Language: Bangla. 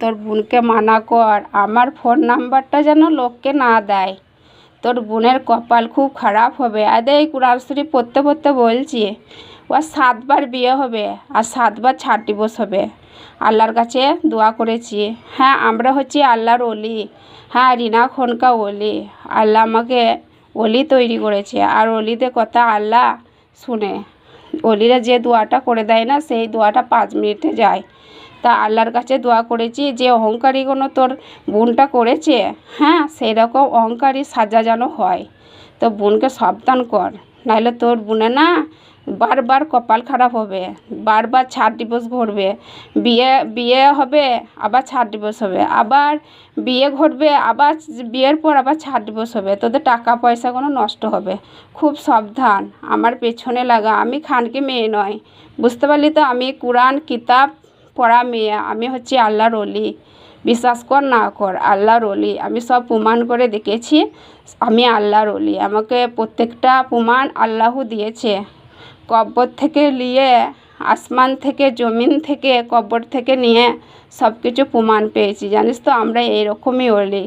তোর বোনকে মানা কর। আমার ফোন নাম্বারটা যেন লোককে না দেয়। তোর বোনের কপাল খুব খারাপ হবে। আদে এই কোরআন শরীফ পড়তে পড়তে বলছি। ওর সাতবার বিয়ে হবে আর সাতবার ছাড় দিবস হবে। আল্লাহর কাছে দোয়া করেছি। হ্যাঁ আমরা হচ্ছি আল্লাহর অলি হ্যাঁ রিনা খনকা অলি আল্লাহ আমাকে অলি তৈরি করেছে। আর অলিদের কথা আল্লাহ শুনে। অলিরা যে দোয়াটা করে দেয় না, সেই দোয়াটা পাঁচ মিনিটে যায়। তা আল্লাহর কাছে দোয়া করেছি যে অহংকারী কোনো তোর বোনটা করেছে? হ্যাঁ সেই রকম অহংকারী সাজা যেন হয়। তো বোনকে সাবধান কর নাহলে তোর বোনে না বারবার কপাল খারাপ হবে, বারবার ছাড় দিবস ঘটবে বিয়ে বিয়ে হবে, আবার ছাড় দিবস হবে, আবার বিয়ে ঘটবে, আবার বিয়ের পর আবার ছাড় দিবস হবে, তোদের টাকা পয়সা কোনো নষ্ট হবে। খুব সাবধান, আমার পেছনে লাগা, আমি খানকে মেয়ে নয়, বুঝতে পারলি তো? আমি কোরআন, কিতাব পড়া মেয়ে, আমি হচ্ছে আল্লাহর অলি বিশ্বাস কর না কর, আল্লাহর অলি আমি সব প্রমাণ করে দেখেছি, আমি আল্লাহর অলি আমাকে প্রত্যেকটা প্রমাণ আল্লাহ দিয়েছে। কব্বর থেকে নিয়ে, আসমান থেকে, জমিন থেকে কব্বর থেকে নিয়ে সব কিছু প্রমাণ পেয়েছি। জানিস তো, আমরা এরকমই অলি